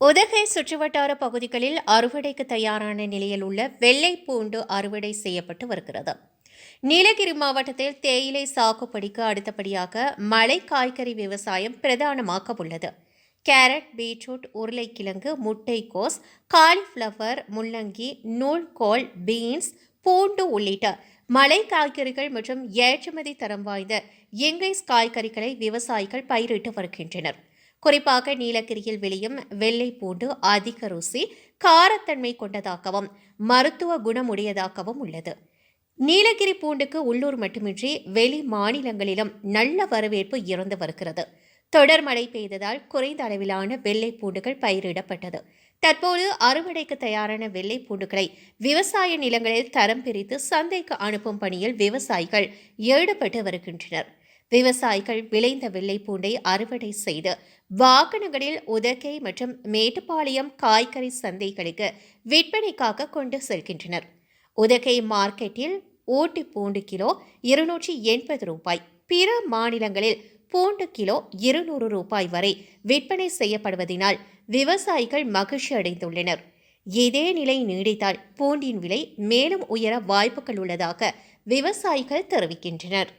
உதகை சுற்றுவட்டார பகுதிகளில் அறுவடைக்கு தயாரான நிலையில் உள்ள வெள்ளை பூண்டு அறுவடை செய்யப்பட்டு வருகிறது. நீலகிரி மாவட்டத்தில் தேயிலை சாகுபடிக்கு அடுத்தபடியாக மலை காய்கறி விவசாயம் பிரதானமாக உள்ளது கேரட் பீட்ரூட் உருளைக்கிழங்கு முட்டைக்கோஸ் காலிஃப்ளவர் முள்ளங்கி நூல்கோல் பீன்ஸ் பூண்டு உள்ளிட்ட மலை காய்கறிகள் மற்றும் ஏற்றுமதி தரம் வாய்ந்த இங்கிலீஷ் காய்கறிகளை விவசாயிகள் பயிரிட்டு வருகின்றனர். குறிப்பாக நீலகிரியில் விளையும் வெள்ளை பூண்டு அதிக ருசி காரத்தன்மை கொண்டதாகவும் மருத்துவ குணமுடையதாகவும் உள்ளது. நீலகிரி பூண்டுக்கு உள்ளூர் மட்டுமின்றி வெளி மாநிலங்களிலும் நல்ல வரவேற்பு இருந்து வருகிறது. தொடர் மழை பெய்ததால் குறைந்த அளவிலான வெள்ளை பூண்டுகள் பயிரிடப்பட்டது. தற்போது அறுவடைக்கு தயாரான வெள்ளை பூண்டுகளை விவசாய நிலங்களில் தரம் பிரித்து சந்தைக்கு அனுப்பும் பணியில் விவசாயிகள் ஈடுபட்டு வருகின்றனர். விவசாயிகள் விளைந்த வெள்ளை பூண்டை அறுவடை செய்து வாகனங்களில் உதகை மற்றும் மேட்டுப்பாளையம் காய்கறி சந்தைகளுக்கு விற்பனைக்காக கொண்டு செல்கின்றனர். உதகை மார்க்கெட்டில் ஊட்டி பூண்டு கிலோ இருநூற்றி எண்பது ரூபாய் பிற மாநிலங்களில் பூண்டு கிலோ இருநூறு ரூபாய் வரை விற்பனை செய்யப்படுவதினால் விவசாயிகள் மகிழ்ச்சி அடைந்துள்ளனர். இதே நிலை நீடித்தால் பூண்டின் விலை மேலும் உயர வாய்ப்புகள் உள்ளதாக விவசாயிகள் தெரிவிக்கின்றனர்.